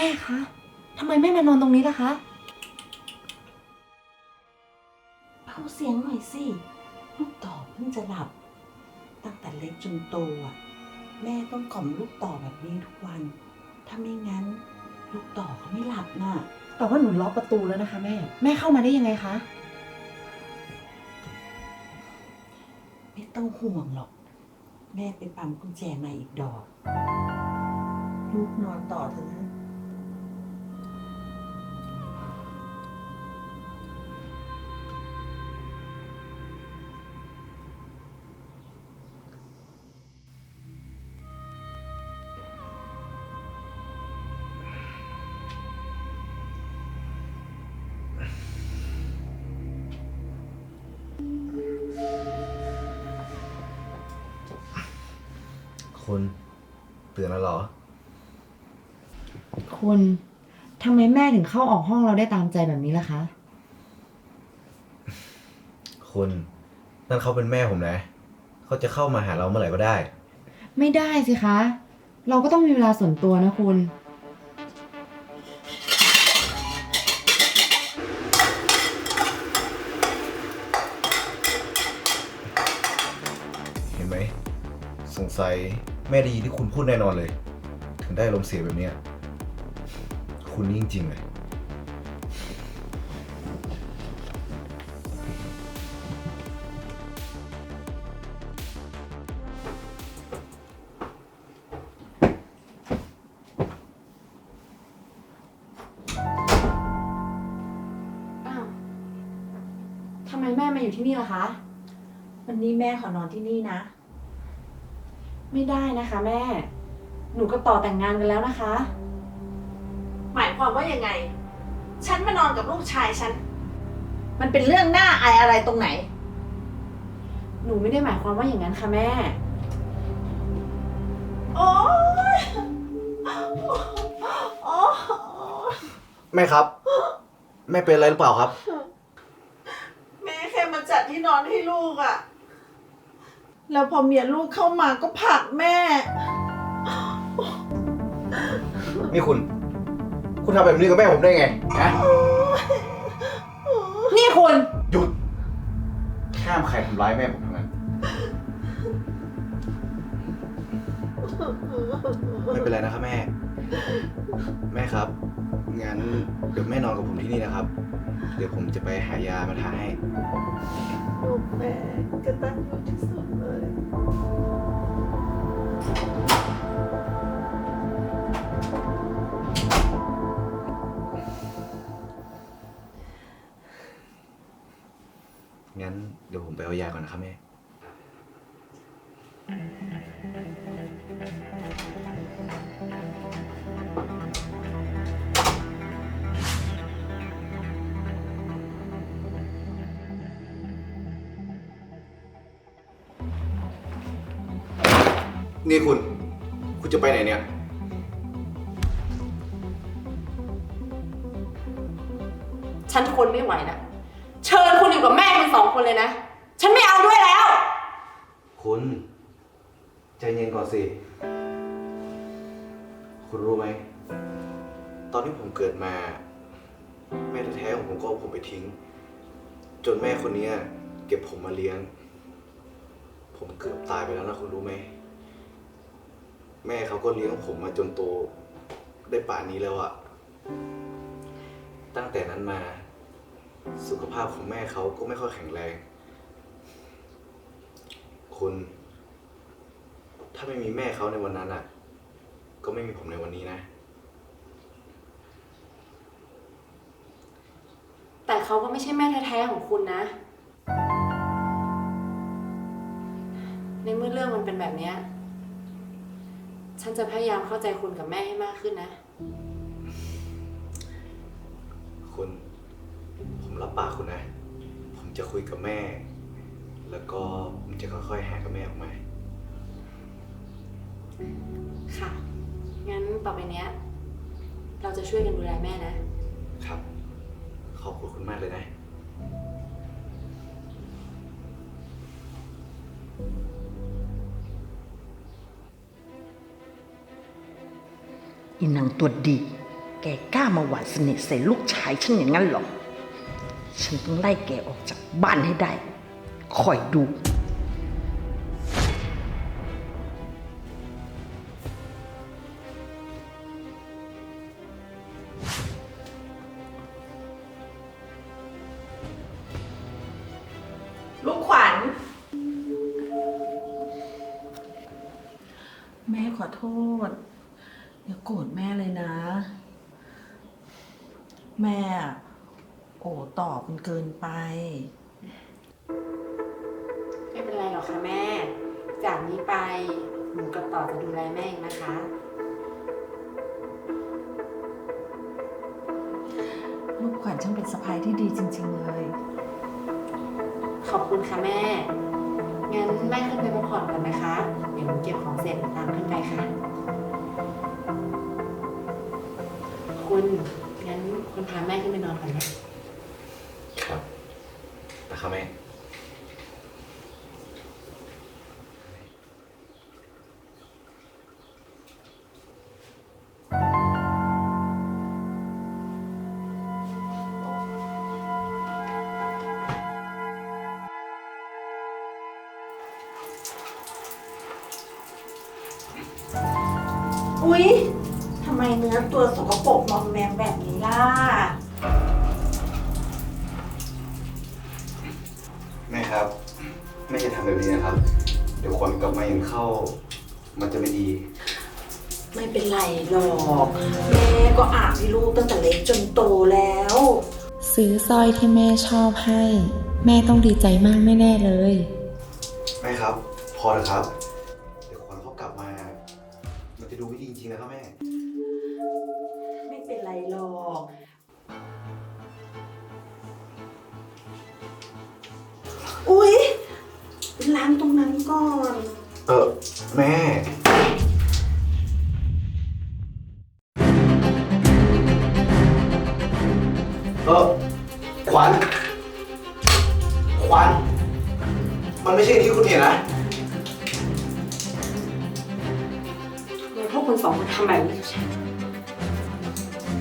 ม่คะทำไมแม่มานอนตรงนี้ล่ะคะเอาเสียงหน่อยสิลูกต่อเพิ่งจะหลับ ตั้งแต่เล็กจนโตอะแม่ต้องกล่อมลูกต่อแบบนี้ทุกวัน ถ้าไม่งั้น ลูกต่อเขาไม่หลับน่ะ แต่ว่าหนูล็อกประตูแล้วนะคะ แม่ แม่เข้ามาได้ยังไงคะ ไม่ต้องห่วงหรอก แม่ไปปั๊มกุญแจมาอีกดอก ลูกนอนต่อเถอะนะ คุณตื่นแล้วเหรอ คุณทำไมแม่ถึงเข้าออกห้องเราได้ตามใจแบบนี้ล่ะคะ คุณนั่นเขาเป็นแม่ผมนะเขาจะเข้ามาหาเราเมื่อไหร่ก็ได้ ไม่ได้สิคะ เราก็ต้องมีเวลาส่วนตัวนะคุณ เห็นไหมสงสัย แม่ได้ยินที่คุณพูดแน่นอนเลย ถึงได้ลมณ์เสียแบบเนี้ยคุณนี่จริงๆเลย อ้าวทำไมแม่มาอยู่ที่นี่ล่ะคะ วันนี้แม่ขอนอนที่นี่นะ ไม่ได้นะคะ แม่ หนูกับต่อแต่งงานกันแล้วนะคะ หมายความว่ายังไง ฉันมานอนกับลูกชายฉัน มันเป็นเรื่องน่าอายอะไรตรงไหน หนูไม่ได้หมายความว่าอย่างนั้นค่ะแม่ โอ๊ยโอ๊ยแม่ครับ แม่เป็นอะไรหรือเปล่าครับ แม่แค่มาจัดที่นอนให้ลูกอะ แล้วพอเมียลูกเข้ามาก็ผลักแม่ นี่คุณ คุณทำแบบนี้กับแม่ผมได้ไงฮะนี่คุณ หยุด ห้ามใครทำร้ายแม่ผมทั้งนั้น ไม่เป็นไรนะครับแม่ แม่ครับ งั้นเดี๋ยวแม่นอนกับผมที่นี่นะครับ เดี๋ยวผมจะไปหายามาทาให้ ลูกแม่กระตันอยู่ที่สุดเลยงั้นเดี๋ยวผมไปเอายาก่อนนะครับแม่ นี่คุณ คุณจะไปไหนเนี่ย ฉันทนไม่ไหวแล้วเชิญคุณอยู่กับแม่คุณสองคนเลยนะ ฉันไม่เอาด้วยแล้ว คุณ ใจเย็นก่อนสิ คุณรู้ไหม ตอนที่ผมเกิดมา แม่แท้ๆของผมก็เอาผมไปทิ้ง จนแม่คนเนี้ยเก็บผมมาเลี้ยง ผมเกือบตายไปแล้วนะคุณรู้ไหม แม่เขาก็เลี้ยงผมมาจนโตได้ป่านนี้แล้วอะตั้งแต่นั้นมา สุขภาพของแม่เขาก็ไม่ค่อยแข็งแรง คุณ ถ้าไม่มีแม่เขาในวันนั้นอะก็ไม่มีผมในวันนี้นะ แต่เขาก็ไม่ใช่แม่แท้ๆของคุณนะ ในเมื่อเรื่องมันเป็นแบบเนี้ย ฉันจะพยายามเข้าใจคุณกับแม่ให้มากขึ้นนะ คุณ ผมรับปากคุณนะ ผมจะคุยกับแม่ แล้วก็ผมจะค่อยๆหากับแม่ออกมา ค่ะ งั้นต่อไปเนี้ย เราจะช่วยกันดูแลแม่นะ ครับ ขอบคุณคุณมากเลยนะ อีนางตัวดี แกกล้ามาหวานสนิทใส่ลูกชายฉันอย่างนั้นเหรอ ฉันต้องไล่แกออกจากบ้านให้ได้ คอยดู ลูกขวัญ แม่ขอโทษ อย่าโกรธแม่เลยนะ แม่อะโอ้ตอบมันเกินไป ไม่เป็นไรหรอกค่ะแม่ จากนี้ไปหนูกับต่อจะดูแลแม่เองนะคะ ลูกขวัญช่างเป็นสะพายที่ดีจริง ๆ เลย ขอบคุณค่ะแม่ งั้นแม่ขึ้นไปพักผ่อนกันนะคะ เดี๋ยวหนูเก็บของเสร็จตามขึ้นไปค่ะ คุณงั้นคุณพาแม่ขึ้นไปนอนก่อนนะครับนะครับแม่ กปรกมอมแมมแบบนี้ล่ะ แม่ครับแม่จะทำแบบนี้นะครับ เดี๋ยวคนกลับมาเห็นเข้า มันจะไม่ดี ไม่เป็นไรหรอก แม่ก็อาบให้ลูกตั้งแต่เล็กจนโตแล้ว ซื้อสร้อยที่แม่ชอบให้ แม่ต้องดีใจมากแน่ๆเลย แม่ครับ พอแล้วครับ มันไม่ใช่ที่คุณเห็นนะแล้วพวกคุณสองคนทำแบบนี้กับฉัน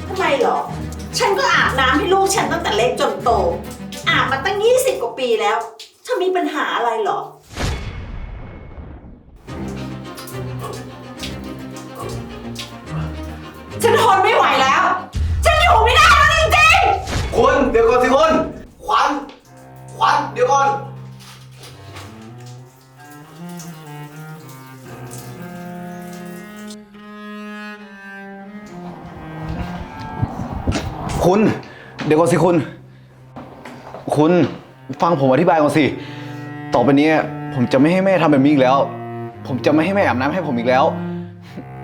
ทำไมเหรอ ฉันก็อาบน้ำให้ลูกฉันตั้งแต่เล็กจนโต อาบมาตั้ง 20 กว่าปีแล้วเธอมีปัญหาอะไรเหรอ ฉันทนไม่ไหวแล้ว ฉันอยู่ไม่ได้แล้วจริงๆคุณ เดี๋ยวก่อนสิคุณ ขวัญ ขวัญ เดี๋ยวก่อน คุณ เดี๋ยวก่อนสิคุณ คุณฟังผมอธิบายก่อนสิ ต่อไปนี้ผมจะไม่ให้แม่ทำแบบนี้อีกแล้ว ผมจะไม่ให้แม่อาบน้ำให้ผมอีกแล้ว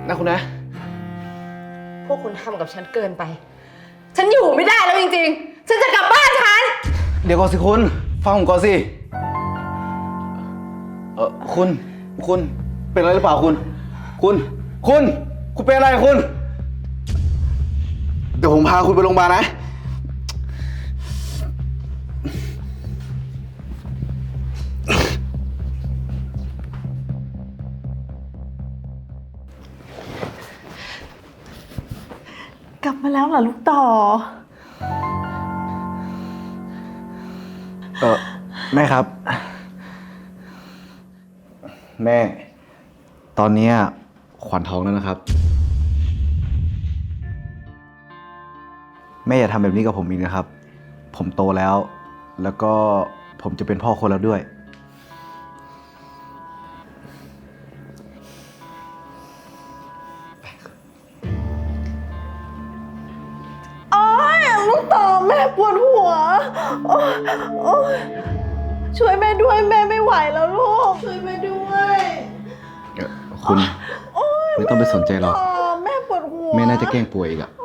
นะคุณนะ พวกคุณทำกับฉันเกินไป ฉันอยู่ไม่ได้แล้วจริงๆ ฉันจะกลับบ้านฉัน เดี๋ยวก่อนสิคุณฟังผมก่อนสิ เออคุณ คุณเป็นอะไรหรือเปล่าคุณ คุณ คุณ คุณเป็นอะไรคุณเดี๋ยวผมพาคุณไปโรงพยาบาลนะ กลับมาแล้วเหรอลูกต่อ เออแม่ครับ แม่ ตอนเนี้ยขวัญท้องแล้วนะครับ แม่อย่าทำแบบนี้กับผมอีกนะครับ ผมโตแล้ว แล้วก็ผมจะเป็นพ่อคนแล้วด้วย โอ๊ยลูกต่อแม่ปวดหัวโอ๊ยโอ๊ยช่วยแม่ด้วยแม่ไม่ไหวแล้วลูก ช่วยแม่ด้วยเอ่อคุณ โอ๊ยไม่ต้องไปสนใจหรอกต่อแม่ปวดหัว แม่น่าจะแกล้งป่วยอีกอะโอ๊ยปวดมาก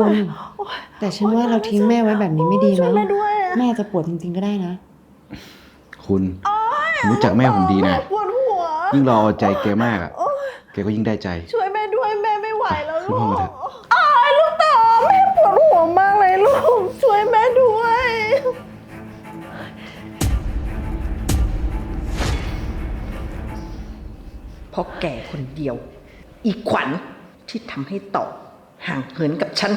คุณเลยโอ๊ยแต่ฉันว่าเราทิ้งแม่ไว้แบบนี้ไม่ดีช่วยมั้งแม่ด้วยอะแม่จะปวดจริงๆก็ได้นะ คุณผมรู้จักแม่ผมดีนะแม่ปวดหัวยิ่งเราเอาใจแกมากอะโอ๊ยแกก็ยิ่งได้ใจ ช่วยแม่ด้วยแม่ไม่ไหวแล้วขึ้ลูนกห้องมาเถอะอ้ายลูกต่อแม่ปวดหัวมากเลยลูกช่วยแม่ด้วยเพราะแกคนเดียว อีกขวัญที่ทำให้ต่อ ห่างเหินกับฉัน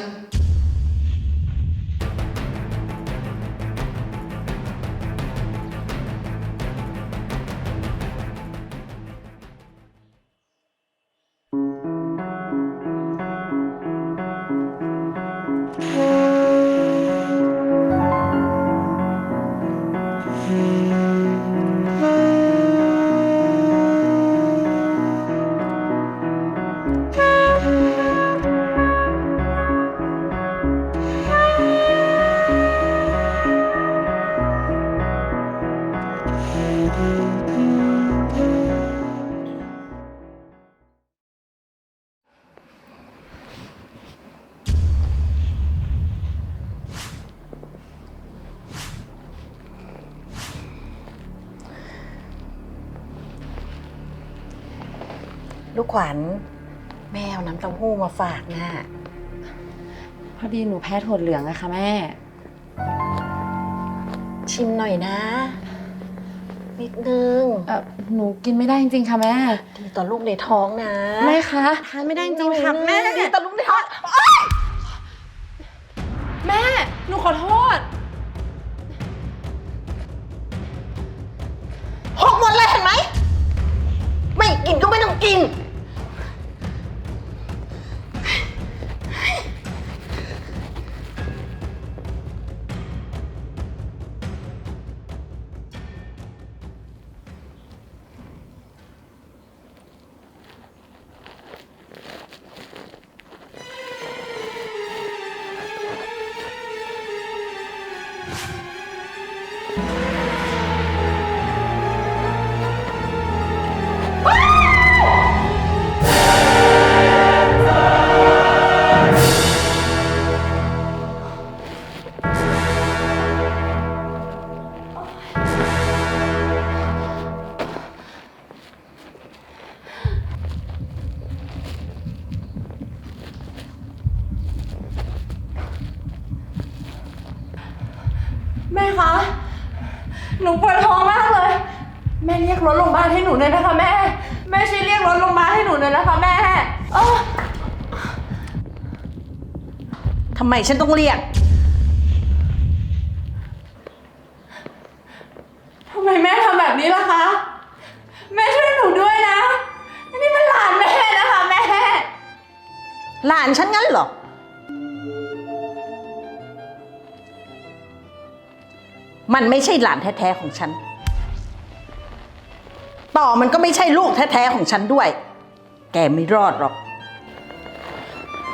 ลูกขวัญ แม่เอาน้ำเต้าหู้มาฝากนะพอดีหนูแพ้ถั่วเหลืองอะค่ะแม่ ชิมหน่อยนะ นิดนึงเออหนูกินไม่ได้จริงๆค่ะแม่ ดีต่อลูกในท้องนะแม่คะทานไม่ได้จริงๆค่ะแม่ ดีต่อลูกในท้อง คะ หนูปวดท้องมากเลย แม่เรียกรถโรงพยาบาลให้หนูหน่อยนะคะ แม่ แม่ช่วยเรียกรถโรงพยาบาลให้หนูหน่อยนะคะแม่ เออ ทำไมฉันต้องเรียก มันไม่ใช่หลานแท้ๆของฉัน ต่อมันก็ไม่ใช่ลูกแท้ๆของฉันด้วย แกไม่รอดหรอก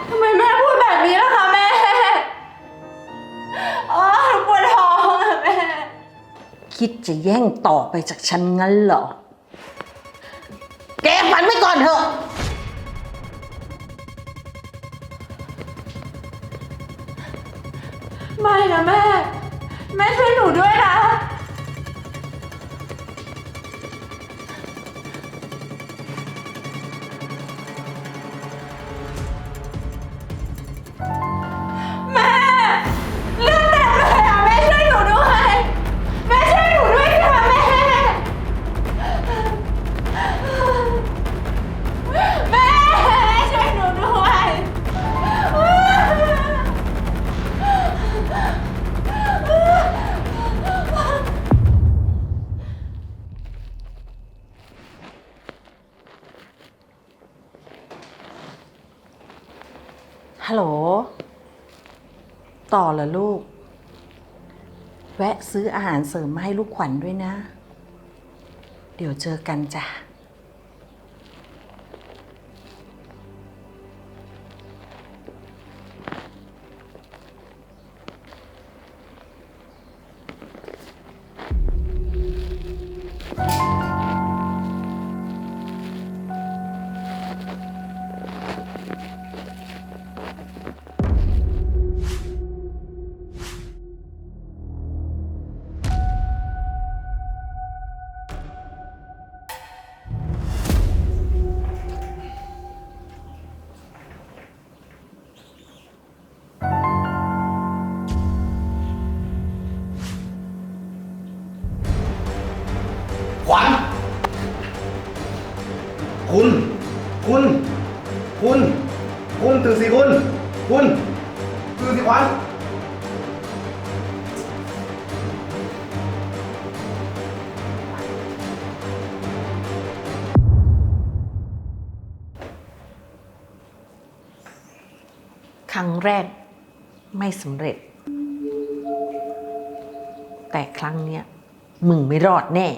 ทำไมแม่พูดแบบนี้ล่ะคะแม่อ๋อหนูปวดท้องอะแม่ คิดจะแย่งต่อไปจากฉันงั้นเหรอ แกฝันไว้ก่อนเถอะ ไม่นะแม่ แม่ช่วยหนูด้วยนะ เหรอลูก แวะซื้ออาหารเสริมมาให้ลูกขวัญด้วยนะ เดี๋ยวเจอกันจ้ะ คุณ คุณ คุณ คุณตื่นสิคุณ คุณดูสิควันครั้งแรกไม่สำเร็จ แต่ครั้งเนี้ยมึงไม่รอดแน่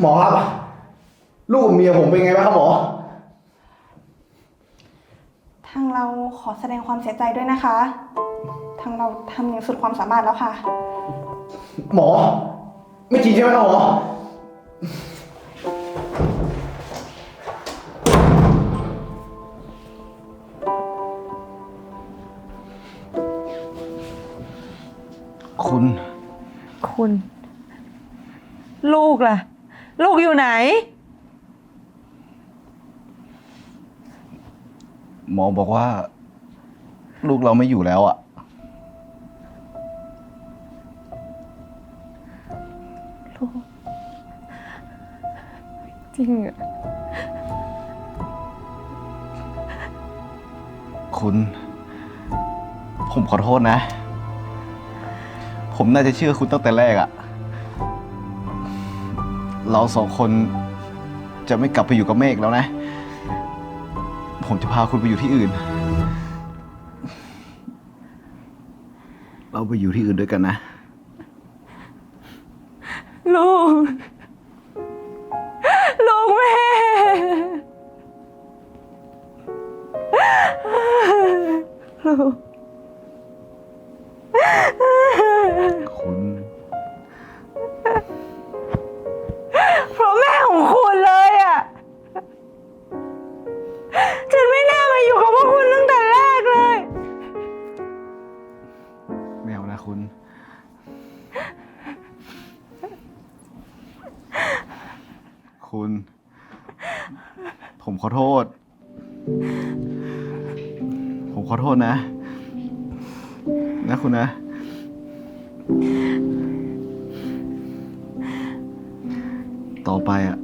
หมอครับ ลูกกับเมียผมเป็นไงบ้างครับหมอ ทางเราขอแสดงความเสียใจด้วยนะคะ ทางเราทำอย่างสุดความสามารถแล้วค่ะ หมอ ไม่จริงใช่ไหมครับหมอ คุณ คุณ ลูกล่ะ ลูกอยู่ไหน หมอบอกว่า ลูกเราไม่อยู่แล้วอะจริงอะคุณ ผมขอโทษนะ ผมน่าจะเชื่อคุณตั้งแต่แรกอะ เราสองคนจะไม่กลับไปอยู่กับเมฆแล้วนะ ผมจะพาคุณไปอยู่ที่อื่น เราไปอยู่ที่อื่นด้วยกันนะ ลูก ลูกแม่คุณ ษนะ นะคุณนะ ต่อไปอะ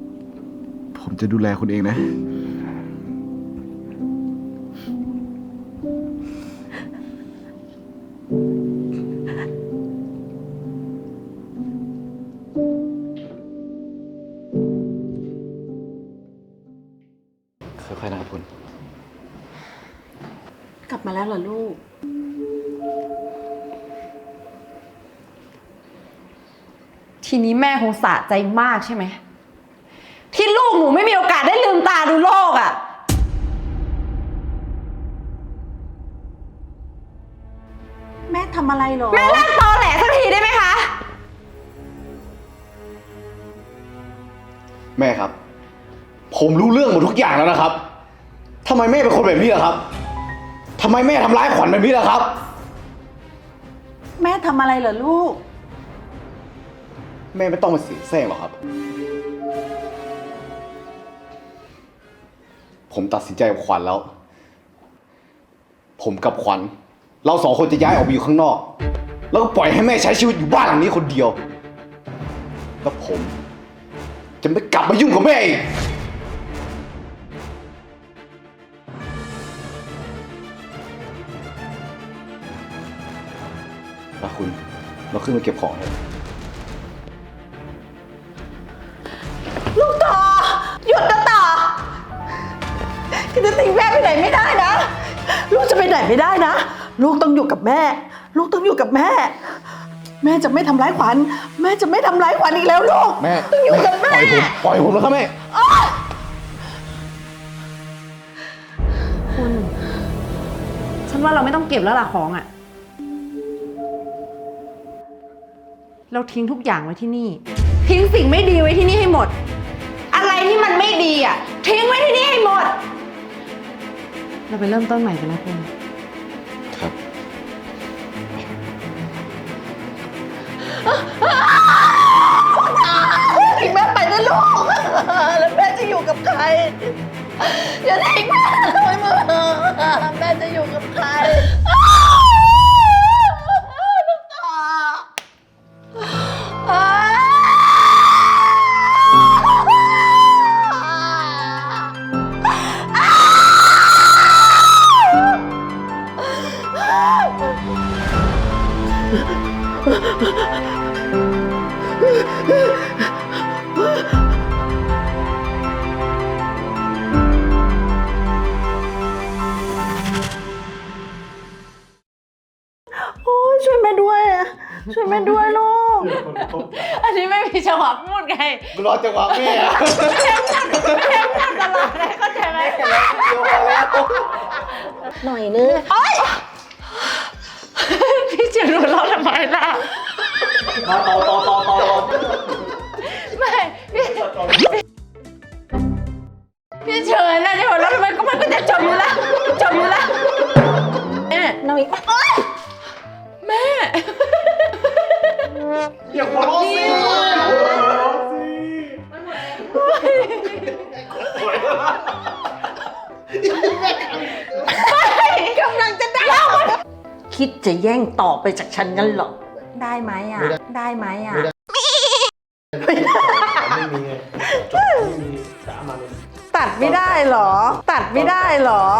ผมจะดูแลคุณเองนะ สะใจมากใช่ไหม ที่ลูกหนูไม่มีโอกาสได้ลืมตาดูโลกอะ แม่ทำอะไรเหรอ แม่เลิกตอแหลสักทีได้ไหมคะ แม่ครับ ผมรู้เรื่องหมดทุกอย่างแล้วนะครับทำไมแม่เป็นคนแบบนี้ล่ะครับทำไมแม่ทำร้ายขวัญแบบนี้ล่ะครับ แม่ทำอะไรเหรอลูก แม่ไม่ต้องมาเสียแซงหรอกครับ ผมตัดสินใจกับขวัญแล้ว ผมกับขวัญ เราสองคนจะย้ายออกไปอยู่ข้างนอก แล้วก็ปล่อยให้แม่ใช้ชีวิตอยู่บ้านหลังนี้คนเดียว แล้วผม จะไม่กลับมายุ่งกับแม่อีก มาคุณ เราขึ้นมาเก็บของเถอ คุณจะทิ้งแม่ไปไหนไม่ได้นะ ลูกจะไปไหนไม่ได้นะ ลูกต้องอยู่กับแม่ ลูกต้องอยู่กับแม่ แม่จะไม่ทำร้ายขวัญ แม่จะไม่ทำร้ายขวัญอีกแล้วลูกแม่ต้องอยู่กับแม่ ปล่อยผมปล่อยผมแล้วครับแม่ คุณฉันว่าเราไม่ต้องเก็บแล้วล่ะของอะ่ะ เราทิ้งทุกอย่างไว้ที่นี่ ทิ้งสิ่งไม่ดีไว้ที่นี่ให้หมด อะไรที่มันไม่ดีอะ่ะ ทิ้งไว้ที่นี่ให้หมด เราไปเริ่มต้นใหม่กันนะคุณครับ ทิ้งแม่ไปนะลูก แล้วแม่จะอยู่กับใคร อย่าทิ้งแม่เลยมึงแม่จะอยู่กับใคร โอ้ยช่วยแม่ด้วยอะช่วยแม่ด้วยลูก อันนี้ไม่มีจังหวะพูดไงรอจังหวะแม่อะตลอดเลยเข้าใจไหม เดี๋ยวพอแล้ว หน่อยนึงพี่ จะรู้เราทำไมล่ะ มาต่อต่อต่อต่อไม่พี่พี่เชิญนะที่หัวเราะทำไมก็มันก็จะจบอยู่แล้วจบอยู่แล้วเอ๊ะน้องอีก จะแย่งต่อไปจากฉันงั้นเหรอ ได้ไหมอะได้ไหมอะไม่มีไงจบไม่มีสามันตัดไม่ได้เหรอ ตัดไม่ได้เหรอโ